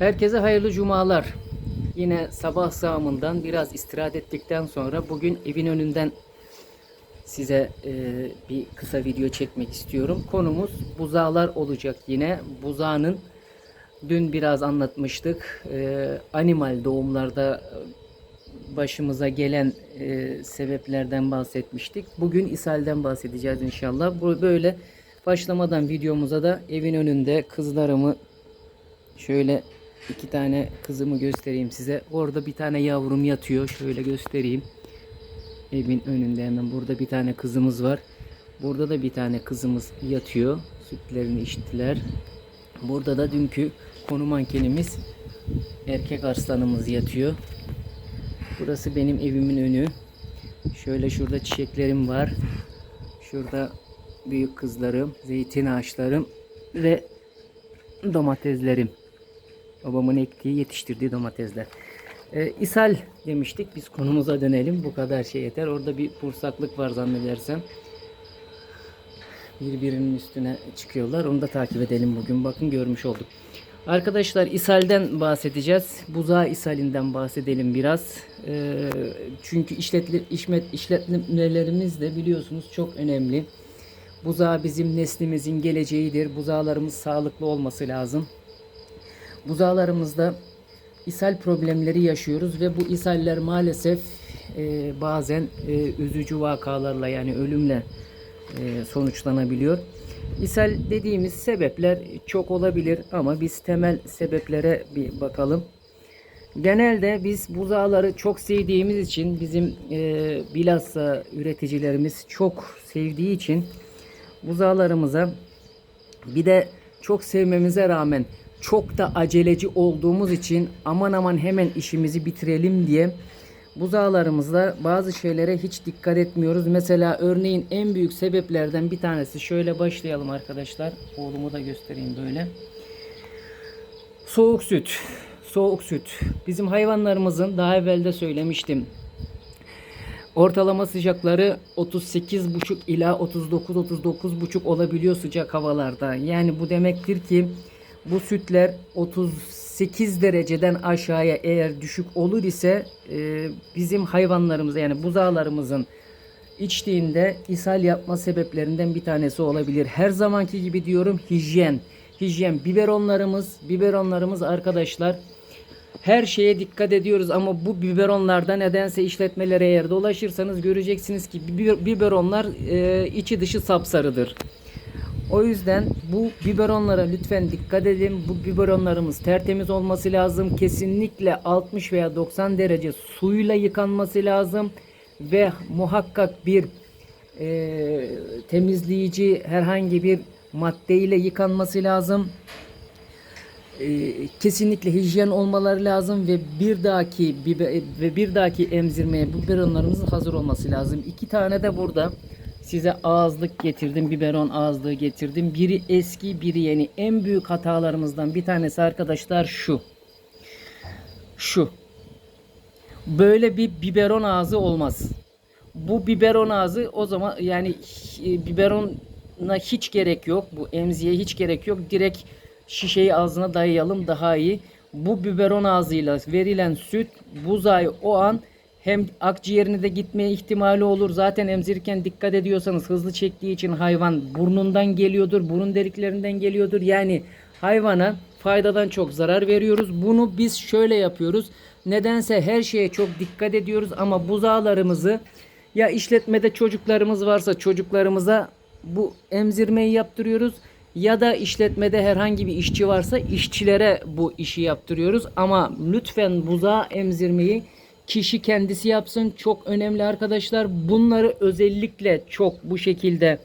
Herkese hayırlı cumalar. Yine sabah sağımından biraz istirahat ettikten sonra bugün evin önünden size e, bir kısa video çekmek istiyorum. Konumuz buzağlar olacak yine. Buzağının dün biraz anlatmıştık. E, animal doğumlarda başımıza gelen e, sebeplerden bahsetmiştik. Bugün ishalden bahsedeceğiz inşallah. Bu böyle başlamadan videomuza da evin önünde kızlarımı şöyle iki tane kızımı göstereyim size. Orada bir tane yavrum yatıyor. Şöyle göstereyim. Evin önünde hemen burada bir tane kızımız var. Burada da bir tane kızımız yatıyor. Sütlerini içtiler. Burada da dünkü konu mankenimiz erkek arslanımız yatıyor. Burası benim evimin önü. Şöyle şurada çiçeklerim var. Şurada büyük kızlarım, zeytin ağaçlarım ve domateslerim. Babamın ektiği, yetiştirdiği domatesler. Ee, ishal demiştik. Biz konumuza dönelim. Bu kadar şey yeter. Orada bir bursaklık var zannedersem. Birbirinin üstüne çıkıyorlar. Onu da takip edelim bugün. Bakın görmüş olduk. Arkadaşlar ishalden bahsedeceğiz. Buzağı ishalinden bahsedelim biraz. Ee, çünkü işletli, işmet, işletmelerimiz de biliyorsunuz çok önemli. Buzağı bizim neslimizin geleceğidir. Buzağlarımız sağlıklı olması lazım. Buzağlarımızda ishal problemleri yaşıyoruz ve bu ishaller maalesef e, bazen e, üzücü vakalarla yani ölümle e, sonuçlanabiliyor. İshal dediğimiz sebepler çok olabilir ama biz temel sebeplere bir bakalım. Genelde biz buzağları çok sevdiğimiz için bizim e, bilhassa üreticilerimiz çok sevdiği için buzağlarımıza bir de çok sevmemize rağmen çok da aceleci olduğumuz için aman aman hemen işimizi bitirelim diye buzağlarımızda bazı şeylere hiç dikkat etmiyoruz. Mesela örneğin en büyük sebeplerden bir tanesi şöyle başlayalım arkadaşlar. Oğlumu da göstereyim böyle. Soğuk süt. Soğuk süt. Bizim hayvanlarımızın daha evvel de söylemiştim. Ortalama sıcakları 38,5 ila 39-39,5 olabiliyor sıcak havalarda. Yani bu demektir ki bu sütler 38 dereceden aşağıya eğer düşük olur ise e, bizim hayvanlarımız yani buzağlarımızın içtiğinde ishal yapma sebeplerinden bir tanesi olabilir. Her zamanki gibi diyorum hijyen. Hijyen biberonlarımız, biberonlarımız arkadaşlar her şeye dikkat ediyoruz ama bu biberonlarda nedense işletmelere eğer dolaşırsanız göreceksiniz ki biberonlar e, içi dışı sapsarıdır. O yüzden bu biberonlara lütfen dikkat edin. Bu biberonlarımız tertemiz olması lazım. Kesinlikle 60 veya 90 derece suyla yıkanması lazım. Ve muhakkak bir e, temizleyici herhangi bir maddeyle yıkanması lazım. E, kesinlikle hijyen olmaları lazım ve bir dahaki ve bir dahaki emzirmeye bu biberonlarımızın hazır olması lazım. İki tane de burada size ağızlık getirdim. Biberon ağızlığı getirdim. Biri eski biri yeni. En büyük hatalarımızdan bir tanesi arkadaşlar şu. Şu. Böyle bir biberon ağzı olmaz. Bu biberon ağzı o zaman yani e, biberona hiç gerek yok. Bu emziye hiç gerek yok. Direkt şişeyi ağzına dayayalım daha iyi. Bu biberon ağzıyla verilen süt buzağı o an hem akciğerine de gitmeye ihtimali olur. Zaten emzirirken dikkat ediyorsanız hızlı çektiği için hayvan burnundan geliyordur. Burun deliklerinden geliyordur. Yani hayvana faydadan çok zarar veriyoruz. Bunu biz şöyle yapıyoruz. Nedense her şeye çok dikkat ediyoruz ama buzağlarımızı ya işletmede çocuklarımız varsa çocuklarımıza bu emzirmeyi yaptırıyoruz ya da işletmede herhangi bir işçi varsa işçilere bu işi yaptırıyoruz ama lütfen buzağı emzirmeyi kişi kendisi yapsın. Çok önemli arkadaşlar. Bunları özellikle çok bu şekilde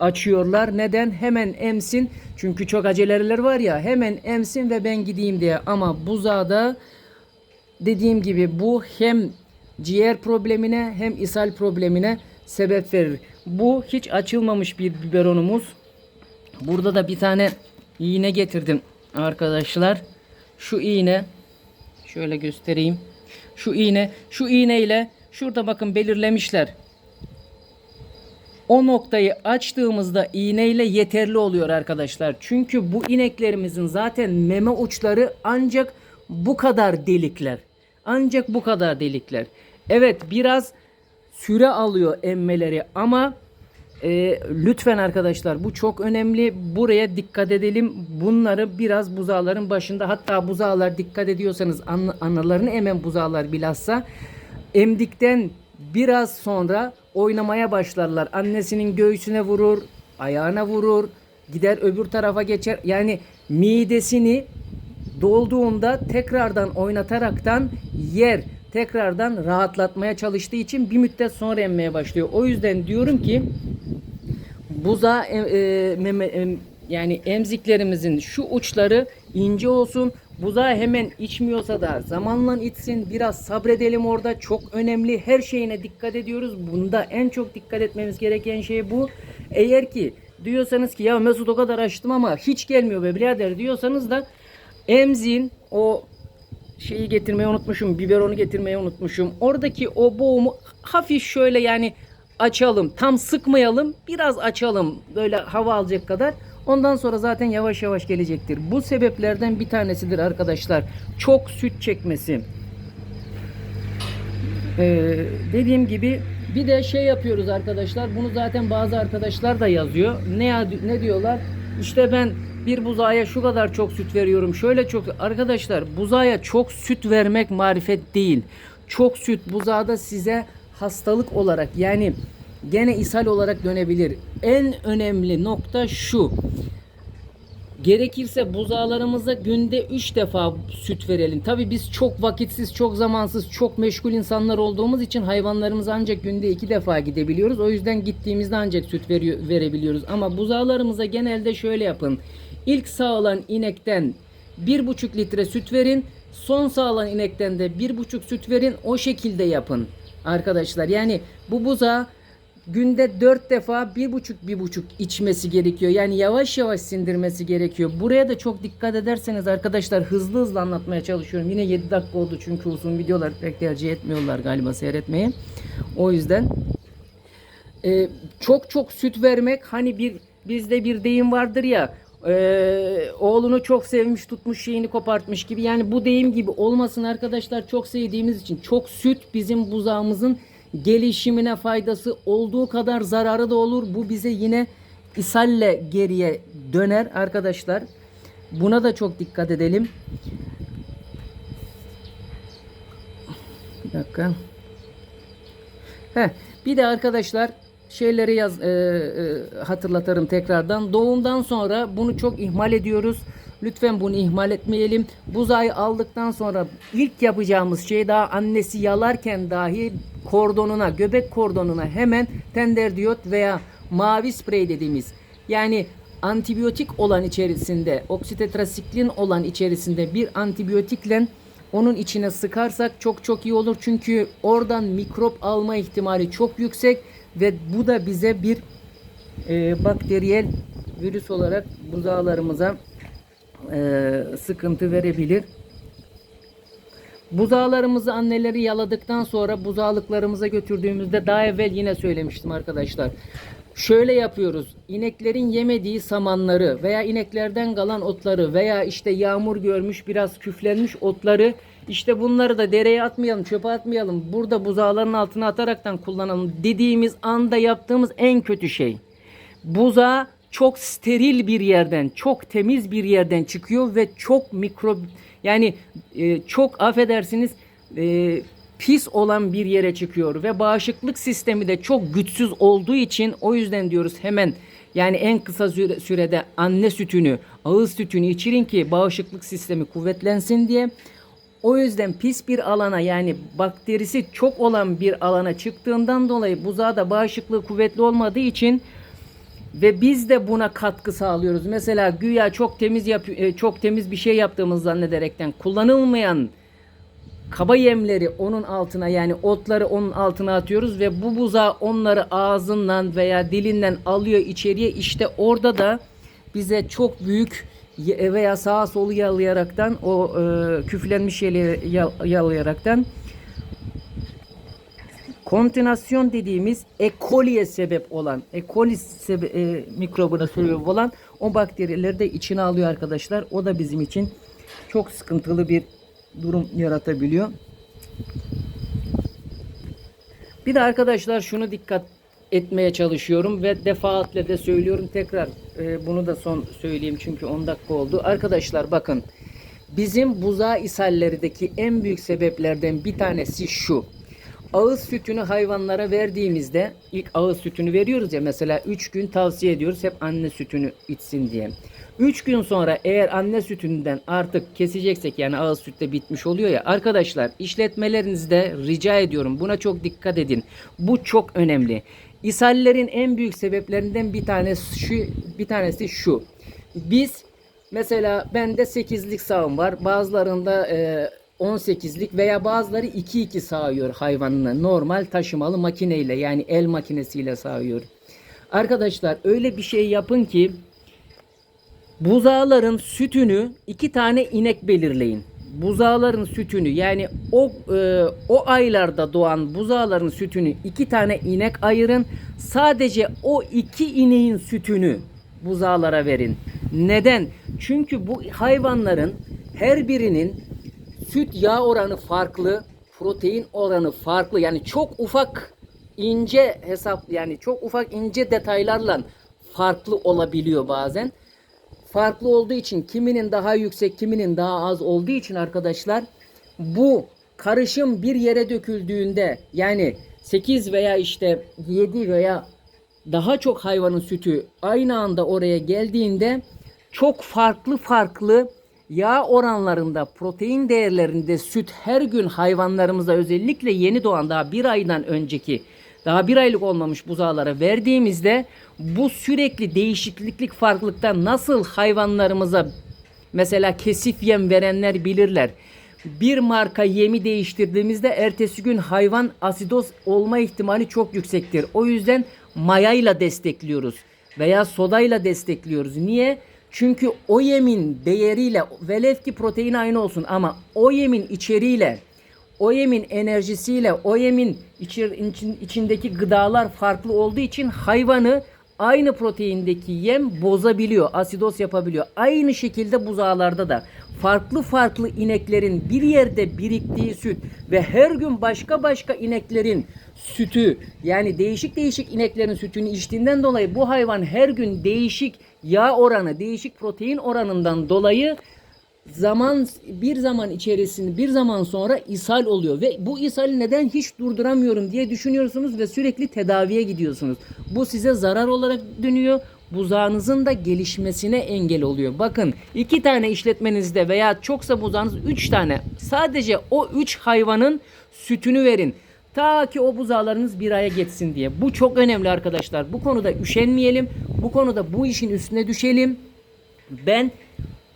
açıyorlar. Neden? Hemen emsin. Çünkü çok aceleler var ya. Hemen emsin ve ben gideyim diye. Ama buzağda dediğim gibi bu hem ciğer problemine hem ishal problemine sebep verir. Bu hiç açılmamış bir biberonumuz. Burada da bir tane iğne getirdim arkadaşlar. Şu iğne şöyle göstereyim. Şu iğne, şu iğneyle şurada bakın belirlemişler. o noktayı açtığımızda iğneyle yeterli oluyor arkadaşlar. Çünkü bu ineklerimizin zaten meme uçları ancak bu kadar delikler. Ancak bu kadar delikler. Evet biraz süre alıyor emmeleri ama e, lütfen arkadaşlar bu çok önemli. Buraya dikkat edelim. Bunları biraz buzağların başında hatta buzağlar dikkat ediyorsanız an, analarını emen buzağlar bilhassa emdikten biraz sonra oynamaya başlarlar. Annesinin göğsüne vurur, ayağına vurur, gider öbür tarafa geçer. Yani midesini dolduğunda tekrardan oynataraktan yer tekrardan rahatlatmaya çalıştığı için bir müddet sonra emmeye başlıyor. O yüzden diyorum ki buza e, e, meme, em- yani emziklerimizin şu uçları ince olsun. Buza hemen içmiyorsa da zamanla içsin. Biraz sabredelim orada. Çok önemli. Her şeyine dikkat ediyoruz. Bunda en çok dikkat etmemiz gereken şey bu. Eğer ki diyorsanız ki ya Mesut o kadar açtım ama hiç gelmiyor be birader diyorsanız da emzin o şeyi getirmeyi unutmuşum. Biberonu getirmeyi unutmuşum. Oradaki o boğumu hafif şöyle yani açalım. Tam sıkmayalım. Biraz açalım. Böyle hava alacak kadar. Ondan sonra zaten yavaş yavaş gelecektir. Bu sebeplerden bir tanesidir arkadaşlar. Çok süt çekmesi. Ee, dediğim gibi bir de şey yapıyoruz arkadaşlar. Bunu zaten bazı arkadaşlar da yazıyor. Ne ne diyorlar? İşte ben bir buzağıya şu kadar çok süt veriyorum. Şöyle çok arkadaşlar buzağıya çok süt vermek marifet değil. Çok süt buzağda size hastalık olarak yani gene ishal olarak dönebilir. En önemli nokta şu. Gerekirse buzağlarımıza günde 3 defa süt verelim. Tabi biz çok vakitsiz, çok zamansız, çok meşgul insanlar olduğumuz için hayvanlarımıza ancak günde 2 defa gidebiliyoruz. O yüzden gittiğimizde ancak süt veriyor, verebiliyoruz. Ama buzağlarımıza genelde şöyle yapın. İlk sağılan inekten 1,5 litre süt verin. Son sağılan inekten de 1,5 süt verin. O şekilde yapın arkadaşlar. Yani bu buzağı günde 4 defa bir buçuk bir buçuk içmesi gerekiyor. Yani yavaş yavaş sindirmesi gerekiyor. Buraya da çok dikkat ederseniz arkadaşlar hızlı hızlı anlatmaya çalışıyorum. Yine 7 dakika oldu çünkü uzun videolar pek tercih etmiyorlar galiba seyretmeyi. O yüzden e, çok çok süt vermek hani bir bizde bir deyim vardır ya e, oğlunu çok sevmiş tutmuş şeyini kopartmış gibi yani bu deyim gibi olmasın arkadaşlar çok sevdiğimiz için çok süt bizim buzağımızın gelişimine faydası olduğu kadar zararı da olur bu bize yine ishalle geriye döner arkadaşlar buna da çok dikkat edelim bir dakika Heh, bir de arkadaşlar şeyleri yaz e, e, hatırlatırım tekrardan. Doğumdan sonra bunu çok ihmal ediyoruz. Lütfen bunu ihmal etmeyelim. Buzağı aldıktan sonra ilk yapacağımız şey daha annesi yalarken dahi kordonuna, göbek kordonuna hemen tenderdiyot veya mavi sprey dediğimiz yani antibiyotik olan içerisinde, oksitetrasiklin olan içerisinde bir antibiyotikle onun içine sıkarsak çok çok iyi olur. Çünkü oradan mikrop alma ihtimali çok yüksek ve bu da bize bir e, bakteriyel virüs olarak buzağlarımıza e, sıkıntı verebilir. Buzağlarımızı anneleri yaladıktan sonra buzağlıklarımıza götürdüğümüzde daha evvel yine söylemiştim arkadaşlar. Şöyle yapıyoruz. İneklerin yemediği samanları veya ineklerden kalan otları veya işte yağmur görmüş biraz küflenmiş otları işte bunları da dereye atmayalım, çöpe atmayalım. Burada buzağların altına ataraktan kullanalım dediğimiz anda yaptığımız en kötü şey. Buzağı çok steril bir yerden, çok temiz bir yerden çıkıyor ve çok mikro yani e, çok affedersiniz e, pis olan bir yere çıkıyor ve bağışıklık sistemi de çok güçsüz olduğu için o yüzden diyoruz hemen yani en kısa süre- sürede anne sütünü, ağız sütünü içirin ki bağışıklık sistemi kuvvetlensin diye. O yüzden pis bir alana yani bakterisi çok olan bir alana çıktığından dolayı buzağı da bağışıklığı kuvvetli olmadığı için ve biz de buna katkı sağlıyoruz. Mesela güya çok temiz yap e, çok temiz bir şey yaptığımız zannederekten kullanılmayan kaba yemleri onun altına yani otları onun altına atıyoruz ve bu buzağı onları ağzından veya dilinden alıyor içeriye. İşte orada da bize çok büyük veya sağa solu yalayaraktan o e, küflenmiş yalayaraktan kontinasyon dediğimiz E. sebep olan, E. sebe- e, mikrobuna sebep olan o bakterileri de içine alıyor arkadaşlar. O da bizim için çok sıkıntılı bir durum yaratabiliyor. Bir de arkadaşlar şunu dikkat etmeye çalışıyorum ve defaatle de söylüyorum tekrar e, bunu da son söyleyeyim çünkü 10 dakika oldu. Arkadaşlar bakın bizim buzağı ishallerdeki en büyük sebeplerden bir tanesi şu. Ağız sütünü hayvanlara verdiğimizde ilk ağız sütünü veriyoruz ya mesela 3 gün tavsiye ediyoruz hep anne sütünü içsin diye. 3 gün sonra eğer anne sütünden artık keseceksek yani ağız sütte bitmiş oluyor ya arkadaşlar işletmelerinizde rica ediyorum buna çok dikkat edin. Bu çok önemli. İshallerin en büyük sebeplerinden bir tanesi şu bir tanesi şu. Biz mesela bende 8'lik sağım var. Bazılarında e, 18'lik veya bazıları 2-2 sağıyor hayvanını. Normal taşımalı makineyle yani el makinesiyle sağıyor. Arkadaşlar öyle bir şey yapın ki buzağların sütünü iki tane inek belirleyin. Buzağların sütünü yani o e, o aylarda doğan buzağların sütünü iki tane inek ayırın. Sadece o iki ineğin sütünü buzağlara verin. Neden? Çünkü bu hayvanların her birinin süt yağ oranı farklı, protein oranı farklı. Yani çok ufak ince hesap yani çok ufak ince detaylarla farklı olabiliyor bazen farklı olduğu için kiminin daha yüksek kiminin daha az olduğu için arkadaşlar bu karışım bir yere döküldüğünde yani 8 veya işte 7 veya daha çok hayvanın sütü aynı anda oraya geldiğinde çok farklı farklı yağ oranlarında, protein değerlerinde süt her gün hayvanlarımıza özellikle yeni doğan daha bir aydan önceki daha bir aylık olmamış buzağlara verdiğimizde bu sürekli değişikliklik farklılıkta nasıl hayvanlarımıza mesela kesif yem verenler bilirler. Bir marka yemi değiştirdiğimizde ertesi gün hayvan asidoz olma ihtimali çok yüksektir. O yüzden mayayla destekliyoruz veya sodayla destekliyoruz. Niye? Çünkü o yemin değeriyle velev ki protein aynı olsun ama o yemin içeriğiyle o yemin enerjisiyle o yemin içindeki gıdalar farklı olduğu için hayvanı aynı proteindeki yem bozabiliyor, asidos yapabiliyor. Aynı şekilde buzağlarda da farklı farklı ineklerin bir yerde biriktiği süt ve her gün başka başka ineklerin sütü yani değişik değişik ineklerin sütünü içtiğinden dolayı bu hayvan her gün değişik yağ oranı, değişik protein oranından dolayı zaman bir zaman içerisinde bir zaman sonra ishal oluyor ve bu ishali neden hiç durduramıyorum diye düşünüyorsunuz ve sürekli tedaviye gidiyorsunuz. Bu size zarar olarak dönüyor. Buzağınızın da gelişmesine engel oluyor. Bakın iki tane işletmenizde veya çoksa buzağınız üç tane sadece o üç hayvanın sütünü verin. Ta ki o buzağlarınız bir aya geçsin diye. Bu çok önemli arkadaşlar. Bu konuda üşenmeyelim. Bu konuda bu işin üstüne düşelim. Ben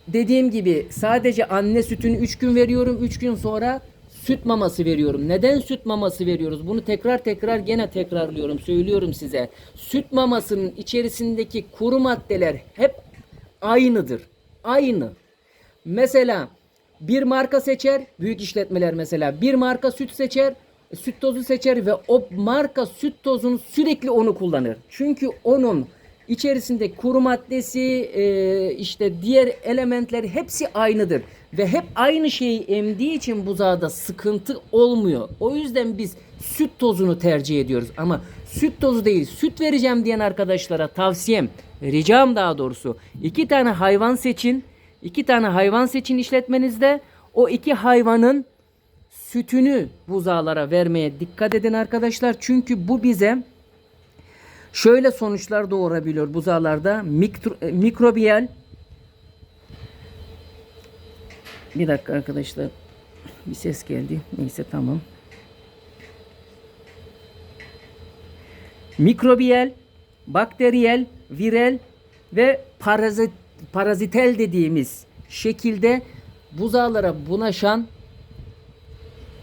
dediğim gibi sadece anne sütünü 3 gün veriyorum. 3 gün sonra süt maması veriyorum. Neden süt maması veriyoruz? Bunu tekrar tekrar gene tekrarlıyorum. Söylüyorum size. Süt mamasının içerisindeki kuru maddeler hep aynıdır. Aynı. Mesela bir marka seçer, büyük işletmeler mesela bir marka süt seçer, süt tozu seçer ve o marka süt tozunu sürekli onu kullanır. Çünkü onun içerisinde kuru maddesi, e, işte diğer elementleri hepsi aynıdır. Ve hep aynı şeyi emdiği için buzağda sıkıntı olmuyor. O yüzden biz süt tozunu tercih ediyoruz. Ama süt tozu değil, süt vereceğim diyen arkadaşlara tavsiyem, ricam daha doğrusu. iki tane hayvan seçin. iki tane hayvan seçin işletmenizde. O iki hayvanın sütünü buzağlara vermeye dikkat edin arkadaşlar. Çünkü bu bize şöyle sonuçlar doğurabiliyor buzağlarda. Mikro, e, mikrobiyal bir dakika arkadaşlar. Bir ses geldi. Neyse tamam. Mikrobiyal, bakteriyel, virel ve parazit, parazitel dediğimiz şekilde buzağlara bulaşan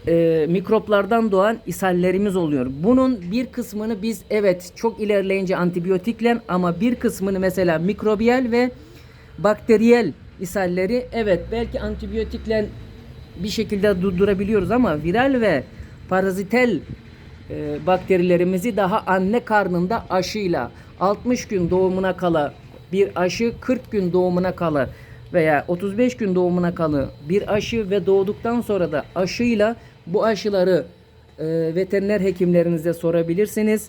e, mikroplardan doğan ishallerimiz oluyor. Bunun bir kısmını biz evet çok ilerleyince antibiyotikle ama bir kısmını mesela mikrobiyal ve bakteriyel ishalleri evet belki antibiyotikle bir şekilde durdurabiliyoruz ama viral ve parazitel e, bakterilerimizi daha anne karnında aşıyla 60 gün doğumuna kala bir aşı 40 gün doğumuna kala veya 35 gün doğumuna kalı bir aşı ve doğduktan sonra da aşıyla bu aşıları e, veteriner hekimlerinize sorabilirsiniz.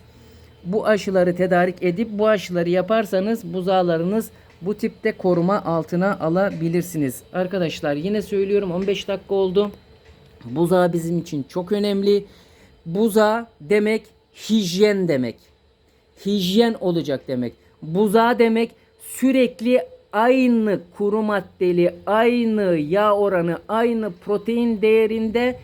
Bu aşıları tedarik edip bu aşıları yaparsanız buzağlarınız bu tipte koruma altına alabilirsiniz. Arkadaşlar yine söylüyorum 15 dakika oldu. Buzağı bizim için çok önemli. Buzağı demek hijyen demek. Hijyen olacak demek. Buzağı demek sürekli aynı kuru maddeli, aynı yağ oranı, aynı protein değerinde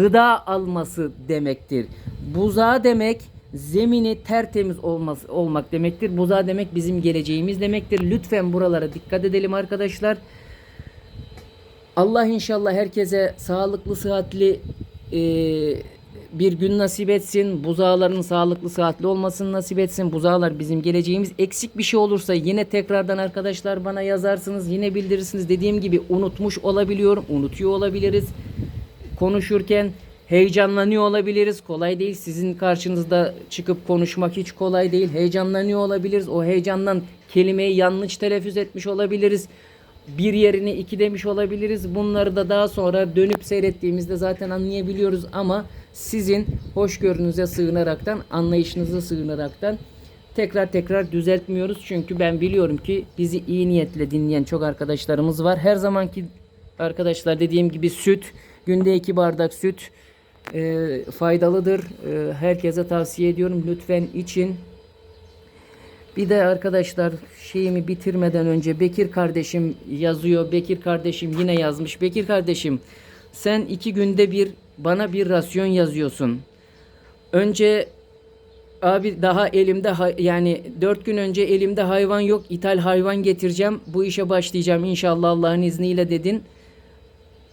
gıda alması demektir. Buzağı demek zemini tertemiz olması olmak demektir. Buzağı demek bizim geleceğimiz demektir. Lütfen buralara dikkat edelim arkadaşlar. Allah inşallah herkese sağlıklı, sıhhatli e, bir gün nasip etsin. Buzağların sağlıklı, sıhhatli olmasını nasip etsin. Buzağlar bizim geleceğimiz. Eksik bir şey olursa yine tekrardan arkadaşlar bana yazarsınız. Yine bildirirsiniz. Dediğim gibi unutmuş olabiliyorum. Unutuyor olabiliriz. Konuşurken heyecanlanıyor olabiliriz. Kolay değil. Sizin karşınızda çıkıp konuşmak hiç kolay değil. Heyecanlanıyor olabiliriz. O heyecandan kelimeyi yanlış telaffuz etmiş olabiliriz bir yerini iki demiş olabiliriz. Bunları da daha sonra dönüp seyrettiğimizde zaten anlayabiliyoruz ama sizin hoşgörünüze sığınaraktan, anlayışınıza sığınaraktan tekrar tekrar düzeltmiyoruz. Çünkü ben biliyorum ki bizi iyi niyetle dinleyen çok arkadaşlarımız var. Her zamanki arkadaşlar dediğim gibi süt, günde iki bardak süt e, faydalıdır. E, herkese tavsiye ediyorum. Lütfen için. Bir de arkadaşlar şeyimi bitirmeden önce Bekir kardeşim yazıyor. Bekir kardeşim yine yazmış. Bekir kardeşim sen iki günde bir bana bir rasyon yazıyorsun. Önce abi daha elimde yani dört gün önce elimde hayvan yok. ithal hayvan getireceğim. Bu işe başlayacağım inşallah Allah'ın izniyle dedin.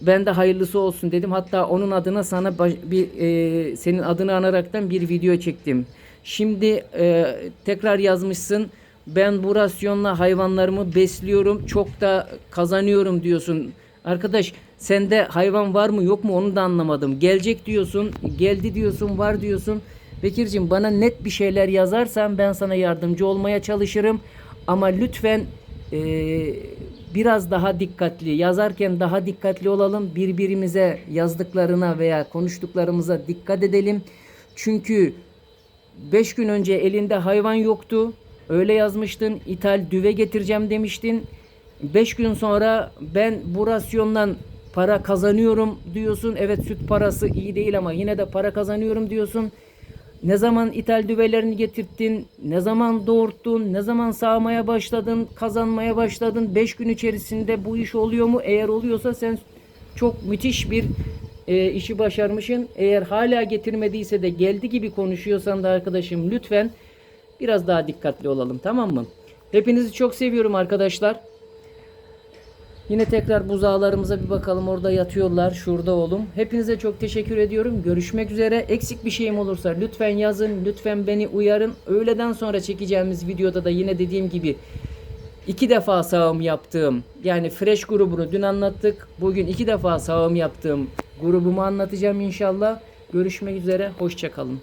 Ben de hayırlısı olsun dedim. Hatta onun adına sana baş- bir e, senin adını anaraktan bir video çektim. Şimdi e, tekrar yazmışsın. Ben bu rasyonla hayvanlarımı besliyorum. Çok da kazanıyorum diyorsun. Arkadaş sende hayvan var mı yok mu onu da anlamadım. Gelecek diyorsun. Geldi diyorsun. Var diyorsun. Bekir'cim bana net bir şeyler yazarsan ben sana yardımcı olmaya çalışırım. Ama lütfen e, biraz daha dikkatli yazarken daha dikkatli olalım. Birbirimize yazdıklarına veya konuştuklarımıza dikkat edelim. Çünkü 5 gün önce elinde hayvan yoktu. Öyle yazmıştın. İthal düve getireceğim demiştin. 5 gün sonra ben bu rasyondan para kazanıyorum diyorsun. Evet süt parası iyi değil ama yine de para kazanıyorum diyorsun. Ne zaman ithal düvelerini getirttin? Ne zaman doğurttun? Ne zaman sağmaya başladın? Kazanmaya başladın? 5 gün içerisinde bu iş oluyor mu? Eğer oluyorsa sen çok müthiş bir e, işi başarmışsın. Eğer hala getirmediyse de geldi gibi konuşuyorsan da arkadaşım lütfen biraz daha dikkatli olalım tamam mı? Hepinizi çok seviyorum arkadaşlar. Yine tekrar buzağlarımıza bir bakalım. Orada yatıyorlar. Şurada oğlum. Hepinize çok teşekkür ediyorum. Görüşmek üzere. Eksik bir şeyim olursa lütfen yazın. Lütfen beni uyarın. Öğleden sonra çekeceğimiz videoda da yine dediğim gibi iki defa sağım yaptığım yani Fresh grubunu dün anlattık. Bugün iki defa sağım yaptığım grubumu anlatacağım inşallah. Görüşmek üzere. Hoşçakalın.